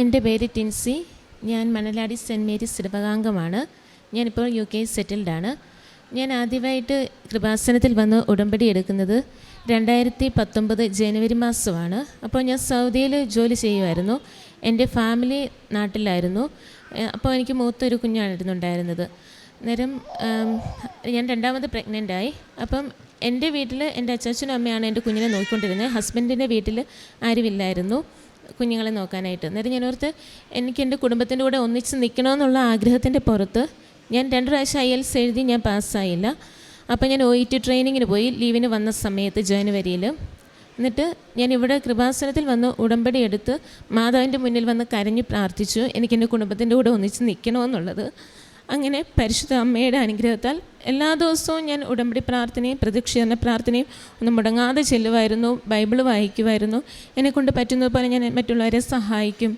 എന്റെ പേര് ടിൻസി. ഞാൻ മണലാടി സെന്റ് മേരീസ് സിടവകാംഗമാണ് ഞാനിപ്പോൾ യു കെ സെറ്റിൽഡാണ് ഞാൻ ആദ്യമായിട്ട് കൃപാസനത്തിൽ വന്ന് ഉടമ്പടി എടുക്കുന്നത് രണ്ടായിരത്തി പത്തൊമ്പത് ജനുവരി മാസമാണ്. അപ്പോൾ ഞാൻ സൗദിയിൽ ജോലി ചെയ്യുമായിരുന്നു. എന്റെ ഫാമിലി നാട്ടിലായിരുന്നു. അപ്പോൾ എനിക്ക് മൂത്തൊരു കുഞ്ഞായിരുന്നു ഉണ്ടായിരുന്നത്. നേരം ഞാൻ രണ്ടാമത് പ്രഗ്നന്റായി അപ്പം എന്റെ വീട്ടിൽ എന്റെ അച്ചാച്ചനും അമ്മയാണ് എന്റെ കുഞ്ഞിനെ നോക്കിക്കൊണ്ടിരുന്നത്. ഹസ്ബൻഡിന്റെ വീട്ടിൽ ആരുമില്ലായിരുന്നു. കുഞ്ഞുങ്ങളെ നോക്കാനായിട്ട്. അന്നേരം ഞാൻ ഓർത്ത് എനിക്ക് എന്റെ കുടുംബത്തിന്റെ കൂടെ ഒന്നിച്ച് നിൽക്കണമെന്നുള്ള ആഗ്രഹത്തിന്റെ പുറത്ത് ഞാൻ രണ്ട് പ്രാവശ്യം ഐ എൽസ് എഴുതി ഞാൻ പാസ്സായില്ല. അപ്പോൾ ഞാൻ ഒ ഇ ടി ട്രെയിനിങ്ങിന് പോയി ലീവിന് വന്ന സമയത്ത് ജനുവരിയിൽ. എന്നിട്ട് ഞാൻ ഇവിടെ കൃപാസനത്തിൽ വന്ന് ഉടമ്പടി എടുത്ത് മാതാവിന്റെ മുന്നിൽ വന്ന് കരഞ്ഞു പ്രാർത്ഥിച്ചു. എനിക്ക് എന്റെ കുടുംബത്തിന്റെ കൂടെ ഒന്നിച്ച് നിൽക്കണമെന്നുള്ളത്. അങ്ങനെ പരിശുദ്ധ അമ്മയുടെ അനുഗ്രഹത്താൽ എല്ലാ ദിവസവും ഞാൻ ഉടമ്പടി പ്രാർത്ഥനയും പ്രദക്ഷിണ പ്രാർത്ഥനയും ഒന്നും മുടങ്ങാതെ ചെല്ലുമായിരുന്നു ബൈബിൾ വായിക്കുമായിരുന്നു എന്നെക്കൊണ്ട് പറ്റുന്നതുപോലെ ഞാൻ മറ്റുള്ളവരെ സഹായിക്കും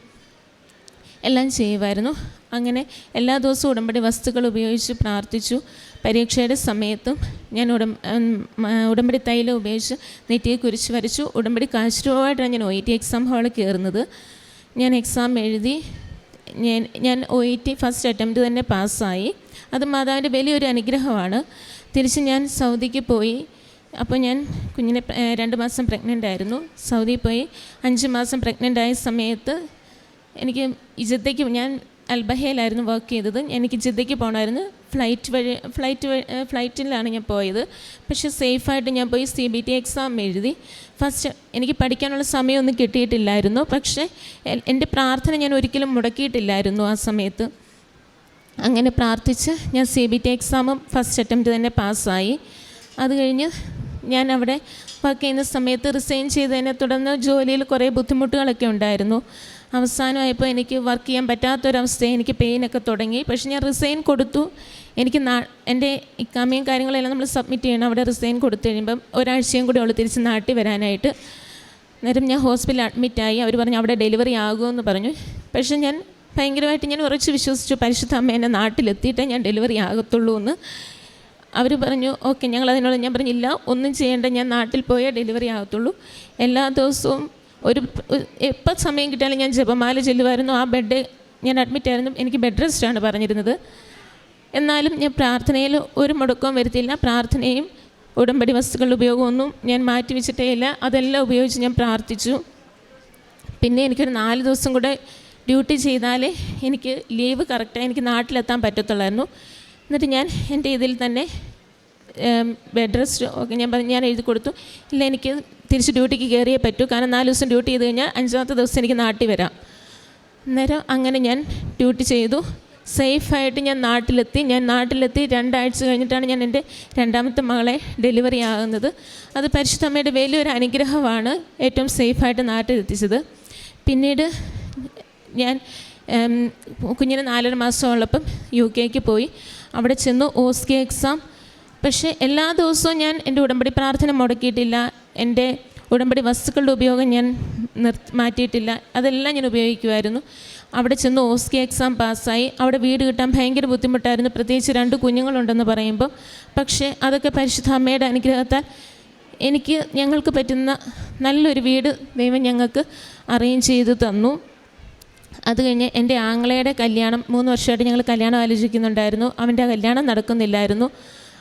എല്ലാം ചെയ്യുമായിരുന്നു അങ്ങനെ എല്ലാ ദിവസവും ഉടമ്പടി വസ്തുക്കൾ ഉപയോഗിച്ച് പ്രാർത്ഥിച്ചു. പരീക്ഷയുടെ സമയത്തും ഞാൻ ഉടം ഉടമ്പടി തൈലം ഉപയോഗിച്ച് നെറ്റിയെ കുരിച്ച് വരച്ചു. ഉടമ്പടി കാശ്രൂപമായിട്ടാണ് ഞാൻ ഒ ടി എക്സാം ഹാളിൽ കയറുന്നത്. ഞാൻ എക്സാം എഴുതി ഞാൻ ഞാൻ O E T first attempt തന്നെ പാസ്സായി അത് മാതാവിന്റെ വലിയൊരു അനുഗ്രഹമാണ്. തിരിച്ച് ഞാൻ സൗദിക്ക് പോയി. അപ്പോൾ ഞാൻ കുഞ്ഞിനെ രണ്ട് മാസം പ്രഗ്നന്റ് ആയിരുന്നു. സൗദിയിൽ പോയി. അഞ്ച് മാസം പ്രഗ്നന്റ് ആയ സമയത്ത് എനിക്ക് ജിദ്ദയ്ക്ക് ഞാൻ അൽബഹയിലായിരുന്നു വർക്ക് ചെയ്തത്. എനിക്ക് ജിദ്ദയ്ക്ക് പോകണമായിരുന്നു ഫ്ലൈറ്റ് വഴി ഫ്ലൈറ്റ് വഴി ഫ്ലൈറ്റിലാണ് ഞാൻ പോയത്. പക്ഷേ സേഫായിട്ട് ഞാൻ പോയി സി ബി ടി എക്സാം എഴുതി. ഫസ്റ്റ് എനിക്ക് പഠിക്കാനുള്ള സമയമൊന്നും കിട്ടിയിട്ടില്ലായിരുന്നു. പക്ഷേ എന്റെ പ്രാർത്ഥന ഞാൻ ഒരിക്കലും മുടക്കിയിട്ടില്ലായിരുന്നു ആ സമയത്ത്. അങ്ങനെ പ്രാർത്ഥിച്ച് ഞാൻ സി ബി ടി എക്സാമും ഫസ്റ്റ് അറ്റംപ്റ്റ് തന്നെ പാസ്സായി. അത് കഴിഞ്ഞ് ഞാൻ അവിടെ വർക്ക് ചെയ്യുന്ന സമയത്ത് റിസൈൻ ചെയ്തതിനെ തുടർന്ന് ജോലിയിൽ കുറേ ബുദ്ധിമുട്ടുകളൊക്കെ ഉണ്ടായിരുന്നു. അവസാനമായപ്പോൾ എനിക്ക് വർക്ക് ചെയ്യാൻ പറ്റാത്തൊരവസ്ഥ എനിക്ക് പെയിനൊക്കെ തുടങ്ങി. പക്ഷേ ഞാൻ റിസൈൻ കൊടുത്തു. എനിക്ക് നാ എന്റെ ഇക്കാമയും കാര്യങ്ങളെല്ലാം നമ്മൾ സബ്മിറ്റ് ചെയ്യണം. അവിടെ റിസൈൻ കൊടുത്തു കഴിയുമ്പം ഒരാഴ്ചയും കൂടി ഉള്ളു തിരിച്ച് നാട്ടിൽ വരാനായിട്ട്. നേരം ഞാൻ ഹോസ്പിറ്റലിൽ അഡ്മിറ്റായി അവർ പറഞ്ഞു അവിടെ ഡെലിവറി ആകുമെന്ന് പറഞ്ഞു. പക്ഷേ ഞാൻ ഭയങ്കരമായിട്ട് ഞാൻ ഉറച്ച് വിശ്വസിച്ചു. പരിശുദ്ധ അമ്മ എന്നെ നാട്ടിലെത്തിയിട്ടേ ഞാൻ ഡെലിവറി ആകത്തുള്ളൂ എന്ന്. അവർ പറഞ്ഞു ഓക്കെ ഞങ്ങൾ അതിനോട് ഞാൻ പറഞ്ഞില്ല ഒന്നും ചെയ്യേണ്ട. ഞാൻ നാട്ടിൽ പോയേ ഡെലിവറി ആകത്തുള്ളൂ. എല്ലാ ദിവസവും ഒരു എപ്പോൾ സമയം കിട്ടിയാലും ഞാൻ ജപമാല ചെല്ലുമായിരുന്നു ആ ബെഡ് ഞാൻ അഡ്മിറ്റ് ആയിരുന്നു. എനിക്ക് ബെഡ് റെസ്റ്റ് റെസ്റ്റാണ് പറഞ്ഞിരുന്നത്. എന്നാലും ഞാൻ പ്രാർത്ഥനയിൽ ഒരു മുടക്കവും വരുത്തിയില്ല. പ്രാർത്ഥനയും ഉടമ്പടി വസ്തുക്കളുടെ ഉപയോഗമൊന്നും ഞാൻ മാറ്റി വെച്ചിട്ടേ ഇല്ല. അതെല്ലാം ഉപയോഗിച്ച് ഞാൻ പ്രാർത്ഥിച്ചു. പിന്നെ എനിക്കൊരു നാല് ദിവസം കൂടെ ഡ്യൂട്ടി ചെയ്താലേ എനിക്ക് ലീവ് കറക്റ്റായി എനിക്ക് നാട്ടിലെത്താൻ പറ്റത്തുള്ളായിരുന്നു. എന്നിട്ട് ഞാൻ എന്റെ ഇതിൽ തന്നെ ബെഡ് റെസ്റ്റ് ഒക്കെ ഞാൻ ഞാൻ എഴുതി കൊടുത്തു. ഇല്ല എനിക്ക് തിരിച്ച് ഡ്യൂട്ടിക്ക് കയറിയേ പറ്റൂ. കാരണം നാല് ദിവസം ഡ്യൂട്ടി ചെയ്ത് കഴിഞ്ഞാൽ അഞ്ചാമത്തെ ദിവസം എനിക്ക് നാട്ടിൽ വരാം. അന്നേരം അങ്ങനെ ഞാൻ ഡ്യൂട്ടി ചെയ്തു. സേഫായിട്ട് ഞാൻ നാട്ടിലെത്തി. ഞാൻ നാട്ടിലെത്തി രണ്ടാഴ്ച കഴിഞ്ഞിട്ടാണ് ഞാൻ എന്റെ രണ്ടാമത്തെ മകളെ ഡെലിവറി ആകുന്നത്. അത് പരിശുദ്ധമ്മയുടെ വലിയൊരു അനുഗ്രഹമാണ് ഏറ്റവും സേഫായിട്ട് നാട്ടിലെത്തിച്ചത്. പിന്നീട് ഞാൻ കുഞ്ഞിന് നാലര മാസമുള്ളപ്പം യു കെക്ക് പോയി. അവിടെ ചെന്നു ഓസ്കി എക്സാം പക്ഷേ എല്ലാ ദിവസവും ഞാൻ എന്റെ ഉടമ്പടി പ്രാർത്ഥന മുടക്കിയിട്ടില്ല. എന്റെ ഉടമ്പടി വസ്തുക്കളുടെ ഉപയോഗം ഞാൻ മാറ്റിയിട്ടില്ല. അതെല്ലാം ഞാൻ ഉപയോഗിക്കുമായിരുന്നു അവിടെ ചെന്ന് ഓസ്കി എക്സാം പാസ്സായി. അവിടെ വീട് കിട്ടാൻ ഭയങ്കര ബുദ്ധിമുട്ടായിരുന്നു. പ്രത്യേകിച്ച് രണ്ട് കുഞ്ഞുങ്ങളുണ്ടെന്ന് പറയുമ്പം. പക്ഷേ അതൊക്കെ പരിശുദ്ധ അമ്മയുടെ അനുഗ്രഹത്താൽ എനിക്ക് ഞങ്ങൾക്ക് പറ്റുന്ന നല്ലൊരു വീട് ദൈവം ഞങ്ങൾക്ക് അറേഞ്ച് ചെയ്ത് തന്നു. അത് കഴിഞ്ഞ് എന്റെ ആങ്ങളയുടെ കല്യാണം മൂന്ന് വർഷമായിട്ട് ഞങ്ങൾ കല്യാണം ആലോചിക്കുന്നുണ്ടായിരുന്നു. അവന്റെ കല്യാണം നടക്കുന്നില്ലായിരുന്നു.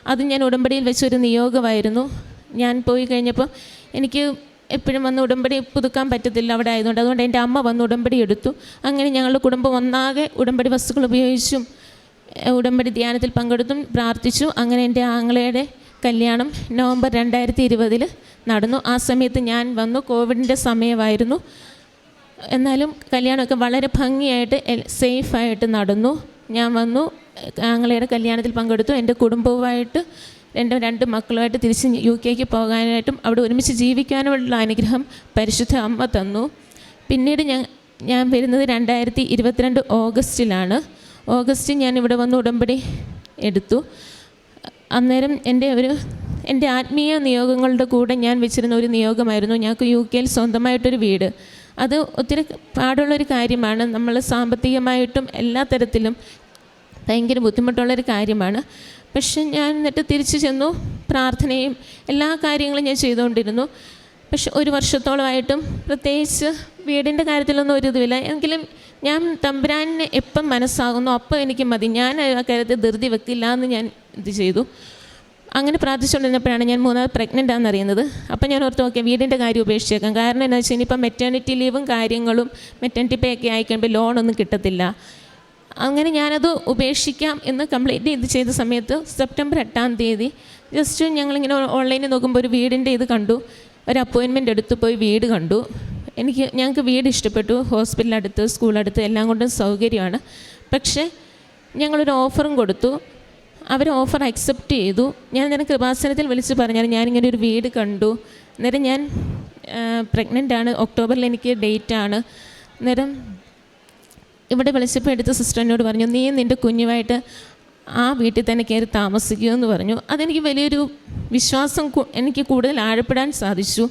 അത് ഞാൻ ഉടമ്പടിയിൽ വെച്ചൊരു നിയോഗമായിരുന്നു. ഞാൻ പോയി കഴിഞ്ഞപ്പോൾ എനിക്ക് എപ്പോഴും വന്ന് ഉടമ്പടി പുതുക്കാൻ പറ്റത്തില്ല അവിടെ ആയതുകൊണ്ട്. അതുകൊണ്ട് എന്റെ അമ്മ വന്ന് ഉടമ്പടി എടുത്തു. അങ്ങനെ ഞങ്ങളുടെ കുടുംബം ഒന്നാകെ ഉടമ്പടി വസ്തുക്കൾ ഉപയോഗിച്ചും ഉടമ്പടി ധ്യാനത്തിൽ പങ്കെടുത്തും പ്രാർത്ഥിച്ചു. അങ്ങനെ എന്റെ ആങ്ങളയുടെ കല്യാണം നവംബർ രണ്ടായിരത്തി ഇരുപതിൽ നടന്നു. ആ സമയത്ത് ഞാൻ വന്നു. കോവിഡിന്റെ സമയമായിരുന്നു. എന്നാലും കല്യാണമൊക്കെ വളരെ ഭംഗിയായിട്ട് സേഫായിട്ട് നടന്നു. ഞാൻ വന്നു. ആങ്ങളയുടെ കല്യാണത്തിൽ പങ്കെടുത്തു. എന്റെ കുടുംബവുമായിട്ട് എന്റെ രണ്ട് മക്കളുമായിട്ട് തിരിച്ച് യു കെക്ക് പോകാനായിട്ടും അവിടെ ഒരുമിച്ച് ജീവിക്കാനുമുള്ള അനുഗ്രഹം പരിശുദ്ധ അമ്മ തന്നു. പിന്നീട് ഞാൻ ഞാൻ വരുന്നത് രണ്ടായിരത്തി ഇരുപത്തിരണ്ട് ഓഗസ്റ്റിലാണ്. ഓഗസ്റ്റിൽ ഞാൻ ഇവിടെ വന്ന് ഉടമ്പടി എടുത്തു. അന്നേരം എന്റെ ഒരു എന്റെ ആത്മീയ നിയോഗങ്ങളുടെ കൂടെ ഞാൻ വെച്ചിരുന്ന ഒരു നിയോഗമായിരുന്നു ഞങ്ങൾക്ക് യു കെയിൽ സ്വന്തമായിട്ടൊരു വീട്. അത് ഒത്തിരി പാടുള്ളൊരു കാര്യമാണ്. നമ്മൾ സാമ്പത്തികമായിട്ടും എല്ലാ തരത്തിലും ഭയങ്കര ബുദ്ധിമുട്ടുള്ളൊരു കാര്യമാണ്. പക്ഷെ ഞാൻ എന്നിട്ട് തിരിച്ചു ചെന്നു. പ്രാർത്ഥനയും എല്ലാ കാര്യങ്ങളും ഞാൻ ചെയ്തുകൊണ്ടിരുന്നു. പക്ഷെ ഒരു വർഷത്തോളമായിട്ടും പ്രത്യേകിച്ച് വീടിന്റെ കാര്യത്തിലൊന്നും ഒരു ഇതുമില്ല. എങ്കിലും ഞാൻ തമ്പുരാനെ എപ്പം മനസ്സാകുന്നു അപ്പം എനിക്ക് മതി. ഞാൻ ആ കാര്യത്തിൽ ധൃതി വെക്കില്ല എന്ന് ഞാൻ ഇത് ചെയ്തു. അങ്ങനെ പ്രാർത്ഥിച്ചുകൊണ്ടിരുന്നപ്പോഴാണ് ഞാൻ മൂന്നാമത് പ്രഗ്നന്റ് ആണെന്ന് അറിയുന്നത്. അപ്പം ഞാൻ ഓർത്ത് നോക്കിയാൽ വീടിന്റെ കാര്യം ഉപേക്ഷിച്ചേക്കാം. കാരണം എന്താ വെച്ചാൽ ഇനിയിപ്പം മെറ്റേണിറ്റി ലീവും കാര്യങ്ങളും മെറ്റേണിറ്റി പേ ഒക്കെ ആയിക്കഴിയുമ്പോൾ ലോണൊന്നും കിട്ടത്തില്ല. അങ്ങനെ ഞാനത് ഉപേക്ഷിക്കാം എന്ന് കംപ്ലീറ്റ് ഇത് ചെയ്ത സമയത്ത് സെപ്റ്റംബർ എട്ടാം തീയതി ജസ്റ്റ് ഞങ്ങളിങ്ങനെ ഓൺലൈനിൽ നോക്കുമ്പോൾ ഒരു വീടിന്റെ ഇത് കണ്ടു. ഒരു അപ്പോയിൻമെന്റ് എടുത്ത് പോയി വീട് കണ്ടു. എനിക്ക് ഞങ്ങൾക്ക് വീട് ഇഷ്ടപ്പെട്ടു. ഹോസ്പിറ്റലടുത്ത് സ്കൂളടുത്ത് എല്ലാം കൊണ്ടും സൗകര്യമാണ്. പക്ഷേ ഞങ്ങളൊരു ഓഫറും കൊടുത്തു. അവർ ഓഫർ അക്സെപ്റ്റ് ചെയ്തു. ഞാൻ അന്നേരം കൃപാസനത്തിൽ വിളിച്ച് പറഞ്ഞാൽ ഞാനിങ്ങനെ ഒരു വീട് കണ്ടു. അന്നേരം ഞാൻ പ്രഗ്നന്റ് ആണ്. ഒക്ടോബറിൽ എനിക്ക് ഡേറ്റ് ആണ്. അന്നേരം ഇവിടെ വിളിച്ചപ്പോൾ എടുത്ത സിസ്റ്റർ എന്നോട് പറഞ്ഞു നീ നിന്റെ കുഞ്ഞുമായിട്ട് ആ വീട്ടിൽ തന്നെ കയറി താമസിക്കൂ എന്ന് പറഞ്ഞു. അതെനിക്ക് വലിയൊരു വിശ്വാസം എനിക്ക് കൂടുതൽ ആഴപ്പെടാൻ സാധിച്ചു.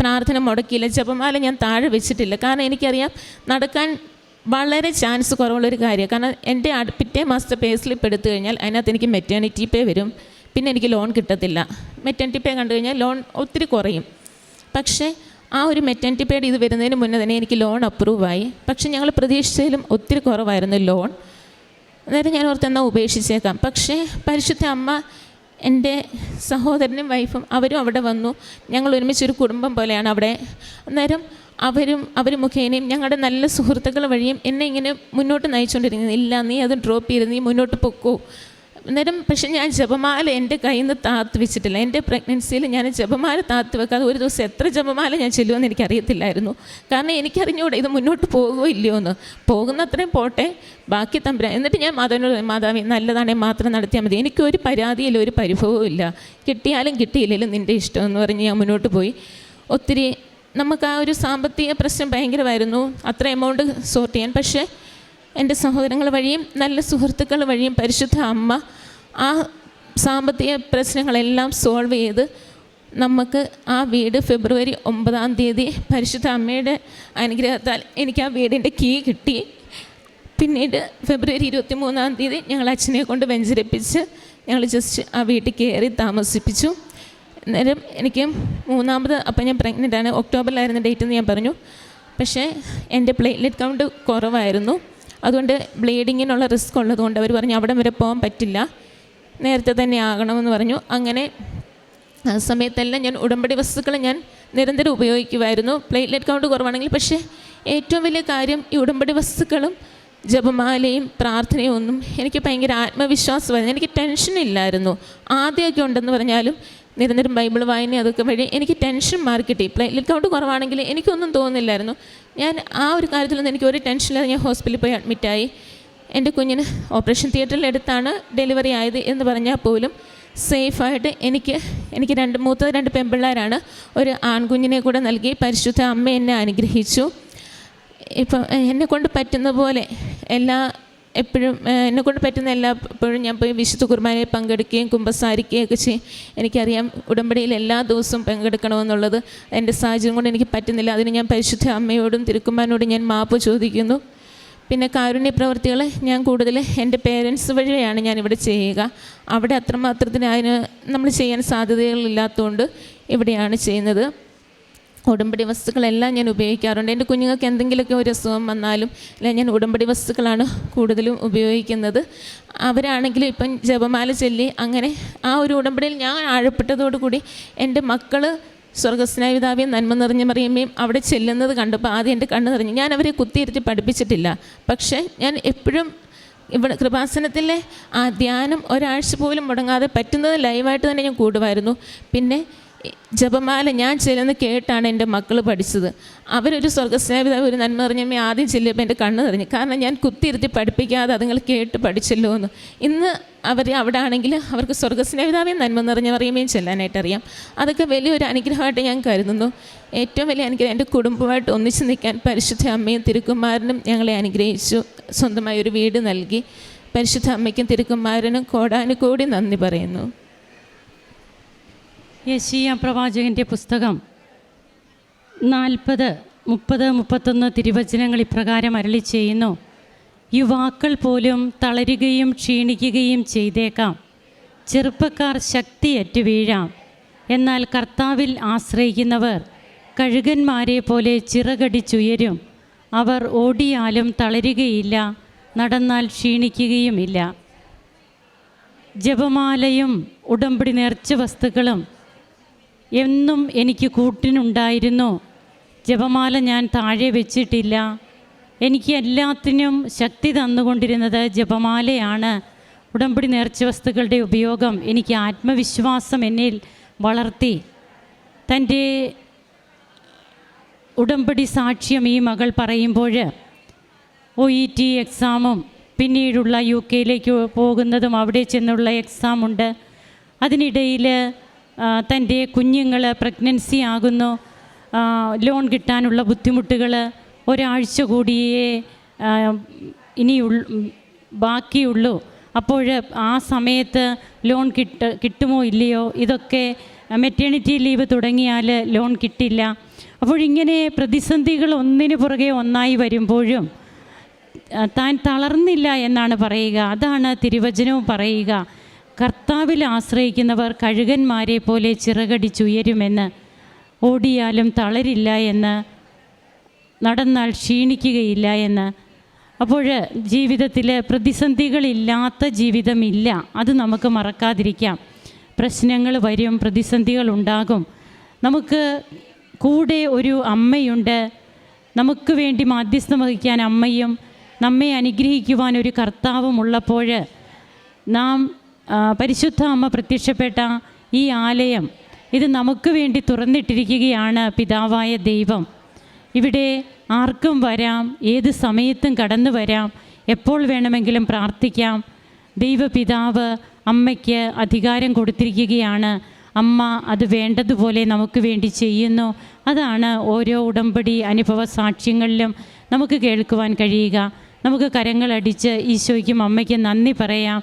പ്രാർത്ഥന മുടക്കിയില്ല. ജപമാല ഞാൻ താഴെ വെച്ചിട്ടില്ല. കാരണം എനിക്കറിയാം നടക്കാൻ വളരെ ചാൻസ് കുറവുള്ളൊരു കാര്യമാണ്. കാരണം എന്റെ പിറ്റേ മാസത്തെ പേ സ്ലിപ്പ് എടുത്തു കഴിഞ്ഞാൽ അതിനകത്ത് എനിക്ക് മെറ്റേണിറ്റി പേ വരും. പിന്നെ എനിക്ക് ലോൺ കിട്ടത്തില്ല. മെറ്റേണിറ്റി പേ കണ്ടു കഴിഞ്ഞാൽ ലോൺ ഒത്തിരി കുറയും. പക്ഷേ ആ ഒരു മെറ്റേണിറ്റി പേഡ് ഇത് വരുന്നതിന് മുന്നേ തന്നെ എനിക്ക് ലോൺ അപ്രൂവായി പക്ഷെ ഞങ്ങൾ പ്രതീക്ഷിച്ചതിലും ഒത്തിരി കുറവായിരുന്നു ലോൺ അന്നേരം ഞാൻ ഓർത്ത് എന്നാൽ ഉപേക്ഷിച്ചേക്കാം. പക്ഷേ പരിശുദ്ധ അമ്മ എന്റെ സഹോദരനും വൈഫും അവരും അവിടെ വന്നു. ഞങ്ങൾ ഒരുമിച്ച് ഒരു കുടുംബം പോലെയാണ് അവിടെ. അന്നേരം അവരും അവർ മുഖേനയും ഞങ്ങളുടെ നല്ല സുഹൃത്തുക്കൾ വഴിയും എന്നെ ഇങ്ങനെ മുന്നോട്ട് നയിച്ചുകൊണ്ടിരിക്കുന്നത് ഇല്ല നീ അത് ഡ്രോപ്പ് ചെയ്ത് നീ മുന്നോട്ട് പൊക്കോ. അന്നേരം പക്ഷെ ഞാൻ ജപമാല എന്റെ കയ്യിൽ നിന്ന് താത്ത് വെച്ചിട്ടില്ല. എന്റെ പ്രഗ്നൻസിയിൽ ഞാൻ ജപമാല താത്ത് വെക്കാതെ ഒരു ദിവസം എത്ര ജപമാല ഞാൻ ചെല്ലുമെന്ന് എനിക്കറിയത്തില്ലായിരുന്നു. കാരണം എനിക്കറിഞ്ഞൂടെ ഇത് മുന്നോട്ട് പോകുമോ ഇല്ലയോ എന്ന്. പോകുന്ന അത്രയും പോട്ടെ ബാക്കി തമ്പുരാൻ എന്നിട്ട് ഞാൻ മാതാവിനോട് മാതാവ് നല്ലതാണെ മാത്രം നടത്തിയാൽ മതി. എനിക്കൊരു പരാതിയില്ല ഒരു പരിഭവവും ഇല്ല. കിട്ടിയാലും കിട്ടിയില്ലെങ്കിലും നിന്റെ ഇഷ്ടം എന്ന് പറഞ്ഞ് ഞാൻ മുന്നോട്ട് പോയി. ഒത്തിരി നമുക്ക് ആ ഒരു സാമ്പത്തിക പ്രശ്നം ഭയങ്കരമായിരുന്നു. അത്ര എമൗണ്ട് സോർട്ട് ചെയ്യാൻ. പക്ഷേ എന്റെ സഹോദരങ്ങൾ വഴിയും നല്ല സുഹൃത്തുക്കൾ വഴിയും പരിശുദ്ധ അമ്മ ആ സാമ്പത്തിക പ്രശ്നങ്ങളെല്ലാം സോൾവ് ചെയ്ത് നമുക്ക് ആ വീട് ഫെബ്രുവരി ഒമ്പതാം തീയതി പരിശുദ്ധ അമ്മയുടെ അനുഗ്രഹത്താൽ എനിക്ക് ആ വീടിന്റെ കീ കിട്ടി. പിന്നീട് ഫെബ്രുവരി ഇരുപത്തി മൂന്നാം തീയതി ഞങ്ങൾ അച്ഛനെ കൊണ്ട് വെഞ്ചരിപ്പിച്ച് ഞങ്ങൾ ജസ്റ്റ് ആ വീട്ടിൽ കയറി താമസിപ്പിച്ചു. അന്നേരം എനിക്ക് മൂന്നാമത് അപ്പം ഞാൻ പ്രഗ്നന്റ് ആണ്. ഒക്ടോബറിലായിരുന്നു ഡേറ്റ് എന്ന് ഞാൻ പറഞ്ഞു. പക്ഷേ എന്റെ പ്ലേറ്റ്ലെറ്റ് കൗണ്ട് കുറവായിരുന്നു. അതുകൊണ്ട് ബ്ലീഡിങ്ങിനുള്ള റിസ്ക് ഉള്ളതുകൊണ്ട് അവർ പറഞ്ഞു അവിടം വരെ പോകാൻ പറ്റില്ല. നേരത്തെ തന്നെ ആകണമെന്ന് പറഞ്ഞു. അങ്ങനെ ആ സമയത്തെല്ലാം ഞാൻ ഉടമ്പടി വസ്തുക്കൾ ഞാൻ നിരന്തരം ഉപയോഗിക്കുമായിരുന്നു പ്ലേറ്റ്ലെറ്റ് കൗണ്ട് കുറവാണെങ്കിൽ പക്ഷേ ഏറ്റവും വലിയ കാര്യം ഈ ഉടമ്പടി വസ്തുക്കളും ജപമാലയും പ്രാർത്ഥനയും ഒന്നും എനിക്ക് ഭയങ്കര ആത്മവിശ്വാസമായിരുന്നു. എനിക്ക് ടെൻഷൻ ഇല്ലായിരുന്നു. ആദ്യമൊക്കെ ഉണ്ടെന്ന് പറഞ്ഞാലും നിരന്തരം ബൈബിൾ വായന അതൊക്കെ വഴി എനിക്ക് ടെൻഷൻ മാറി കിട്ടി. പ്ലേറ്റ്ലെറ്റ് കൗണ്ട് കുറവാണെങ്കിൽ എനിക്കൊന്നും തോന്നുന്നില്ലായിരുന്നു ഞാൻ ആ ഒരു കാര്യത്തിലൊന്നും എനിക്ക് ഒരു ടെൻഷനില്ലാതെ ഞാൻ ഹോസ്പിറ്റലിൽ പോയി അഡ്മിറ്റായി എന്റെ കുഞ്ഞിന് ഓപ്പറേഷൻ തിയേറ്ററിൽ എടുത്താണ് ഡെലിവറി ആയത് എന്ന് പറഞ്ഞാൽ പോലും സേഫായിട്ട് എനിക്ക് എനിക്ക് രണ്ട് മൂത്ത രണ്ട് പെൺപിള്ളേരാണ്. ഒരു ആൺകുഞ്ഞിനെ കൂടെ നൽകി പരിശുദ്ധ അമ്മ എന്നെ അനുഗ്രഹിച്ചു. ഇപ്പം എന്നെ കൊണ്ട് പറ്റുന്ന പോലെ എല്ലാ എപ്പോഴും എന്നെ കൊണ്ട് പറ്റുന്ന എല്ലാ എപ്പോഴും ഞാൻ പോയി വിശുദ്ധ കുർബാനയിൽ പങ്കെടുക്കുകയും കുമ്പസാരിക്കുകയും ഒക്കെ ചെയ്യും എനിക്കറിയാം ഉടമ്പടിയിൽ എല്ലാ ദിവസവും പങ്കെടുക്കണമെന്നുള്ളത് എന്റെ സാഹചര്യം കൊണ്ട് എനിക്ക് പറ്റുന്നില്ല. അതിന് ഞാൻ പരിശുദ്ധ അമ്മയോടും തിരുക്കുമാനോടും ഞാൻ മാപ്പ് ചോദിക്കുന്നു. പിന്നെ കാരുണ്യ പ്രവർത്തികൾ ഞാൻ കൂടുതൽ എന്റെ പേരൻസ് വഴിയാണ് ഞാനിവിടെ ചെയ്യുക. അവിടെ അത്രമാത്രത്തിന് അതിന് നമ്മൾ ചെയ്യാൻ സാധ്യതകളില്ലാത്തതുകൊണ്ട് ഇവിടെയാണ് ചെയ്യുന്നത്. ഉടമ്പടി വസ്തുക്കളെല്ലാം ഞാൻ ഉപയോഗിക്കാറുണ്ട്. എന്റെ കുഞ്ഞുങ്ങൾക്ക് എന്തെങ്കിലുമൊക്കെ ഒരു അസുഖം വന്നാലും അല്ല ഞാൻ ഉടമ്പടി വസ്തുക്കളാണ് കൂടുതലും ഉപയോഗിക്കുന്നത്. അവരാണെങ്കിലും ഇപ്പം ജപമാല ചൊല്ലി അങ്ങനെ ആ ഒരു ഉടമ്പടിയിൽ ഞാൻ ആഴപ്പെട്ടതോടുകൂടി എന്റെ മക്കൾ സ്വർഗസ്നായ പിതാവിയും നന്മ നിറഞ്ഞ മറിയമ്മയും അവിടെ ചെല്ലുന്നത് കണ്ടപ്പോൾ ആദ്യം എന്റെ കണ്ണ് നിറഞ്ഞു. ഞാൻ അവരെ കുത്തിയിരുത്തി പഠിപ്പിച്ചിട്ടില്ല. പക്ഷേ ഞാൻ എപ്പോഴും ഇവിടെ കൃപാസനത്തിലെ ആ ധ്യാനം ഒരാഴ്ച പോലും മുടങ്ങാതെ പറ്റുന്നത് ലൈവായിട്ട് തന്നെ ഞാൻ കൂടുമായിരുന്നു. പിന്നെ ജപമാല ഞാൻ ചെല്ലുന്ന കേട്ടാണ് എന്റെ മക്കൾ പഠിച്ചത്. അവരൊരു സ്വർഗസ്നേഹിത ഒരു നന്മ പറഞ്ഞമ്മ ആദ്യം ചെല്ലിയപ്പോൾ എന്റെ കണ്ണ് നിറഞ്ഞു. കാരണം ഞാൻ കുത്തിയിരുത്തി പഠിപ്പിക്കാതെ അതുങ്ങൾ കേട്ട് പഠിച്ചല്ലോ എന്ന്. ഇന്ന് അവർ അവിടെ ആണെങ്കിൽ അവർക്ക് സ്വർഗസ്നേഹിതാവേ നന്മ നിറഞ്ഞ പറയുകയും ചെല്ലാനായിട്ട് അറിയാം. അതൊക്കെ വലിയൊരു അനുഗ്രഹമായിട്ട് ഞാൻ കരുതുന്നു. ഏറ്റവും വലിയ അനുഗ്രഹം എന്റെ കുടുംബമായിട്ട് ഒന്നിച്ച് നിൽക്കാൻ പരിശുദ്ധ അമ്മയും തിരുക്കുമാരനും ഞങ്ങളെ അനുഗ്രഹിച്ചു. സ്വന്തമായി ഒരു വീട് നൽകി. പരിശുദ്ധ അമ്മയ്ക്കും തിരുക്കുമാരനും കോടാനുകൂടി നന്ദി പറയുന്നു. യശീയ പ്രവാചകന്റെ പുസ്തകം. നാൽപ്പത് മുപ്പത് മുപ്പത്തൊന്ന് തിരുവചനങ്ങൾ ഇപ്രകാരം അരളി ചെയ്യുന്നു. യുവാക്കൾ പോലും തളരുകയും ക്ഷീണിക്കുകയും ചെയ്തേക്കാം. ചെറുപ്പക്കാർ ശക്തിയറ്റു വീഴാം. എന്നാൽ കർത്താവിൽ ആശ്രയിക്കുന്നവർ കഴുകന്മാരെ പോലെ ചിറകടിച്ചുയരും. അവർ ഓടിയാലും തളരുകയില്ല നടന്നാൽ ക്ഷീണിക്കുകയുമില്ല. ജപമാലയും ഉടമ്പടി നേർച്ച വസ്തുക്കളും എന്നും എനിക്ക് കൂട്ടിനുണ്ടായിരുന്നു. ജപമാല ഞാൻ താഴെ വെച്ചിട്ടില്ല. എനിക്ക് എല്ലാത്തിനും ശക്തി തന്നുകൊണ്ടിരുന്നത് ജപമാലയാണ്. ഉടമ്പടി നേർച്ച വസ്തുക്കളുടെ ഉപയോഗം എനിക്ക് ആത്മവിശ്വാസം എന്നിൽ വളർത്തി. തന്റെ ഉടമ്പടി സാക്ഷ്യം ഈ മകൾ പറയുമ്പോൾ ഒ ഇ ടി എക്സാമും പിന്നീടുള്ള യു കെയിലേക്ക് പോകുന്നതും അവിടെ ചെന്നുള്ള എക്സാമുണ്ട്. അതിനിടയിൽ തന്റെ കുഞ്ഞുങ്ങൾ പ്രഗ്നൻസി ആകുന്നു. ലോൺ കിട്ടാനുള്ള ബുദ്ധിമുട്ടുകൾ ഒരാഴ്ച കൂടിയേ ഇനി ബാക്കിയുള്ളൂ. അപ്പോൾ ആ സമയത്ത് ലോൺ കിട്ട കിട്ടുമോ ഇല്ലയോ? ഇതൊക്കെ മെറ്റേണിറ്റി ലീവ് തുടങ്ങിയാൽ ലോൺ കിട്ടില്ല. അപ്പോഴിങ്ങനെ പ്രതിസന്ധികൾ ഒന്നിനു പുറകെ ഒന്നായി വരുമ്പോഴും താൻ തളർന്നില്ല എന്നാണ് പറയുക. അതാണ് തിരുവചനവും പറയുക. കർത്താവിൽ ആശ്രയിക്കുന്നവർ കഴുകന്മാരെ പോലെ ചിറകടിച്ചുയരുമെന്ന് ഓടിയാലും തളരില്ല എന്ന് നടന്നാൽ ക്ഷീണിക്കുകയില്ല എന്ന്. അപ്പോൾ ജീവിതത്തിൽ പ്രതിസന്ധികളില്ലാത്ത ജീവിതമില്ല. അത് നമുക്ക് മറക്കാതിരിക്കാം. പ്രശ്നങ്ങൾ വരും പ്രതിസന്ധികൾ ഉണ്ടാകും. നമുക്ക് കൂടെ ഒരു അമ്മയുണ്ട്. നമുക്ക് വേണ്ടി മാധ്യസ്ഥം വഹിക്കാൻ അമ്മയും നമ്മെ അനുഗ്രഹിക്കുവാൻ ഒരു കർത്താവും ഉള്ളപ്പോൾ നാം പരിശുദ്ധ അമ്മ പ്രത്യക്ഷപ്പെട്ട ഈ ആലയം ഇത് നമുക്ക് വേണ്ടി തുറന്നിട്ടിരിക്കുകയാണ് പിതാവായ ദൈവം. ഇവിടെ ആർക്കും വരാം ഏത് സമയത്തും കടന്നു വരാം എപ്പോൾ വേണമെങ്കിലും പ്രാർത്ഥിക്കാം. ദൈവപിതാവ് അമ്മയ്ക്ക് അധികാരം കൊടുത്തിരിക്കുകയാണ്. അമ്മ അത് വേണ്ടതുപോലെ നമുക്ക് വേണ്ടി ചെയ്യുന്നു. അതാണ് ഓരോ ഉടമ്പടി അനുഭവ സാക്ഷ്യങ്ങളിലും നമുക്ക് കേൾക്കുവാൻ കഴിയുക. നമുക്ക് കരങ്ങളടിച്ച് ഈശോയ്ക്കും അമ്മയ്ക്കും നന്ദി പറയാം.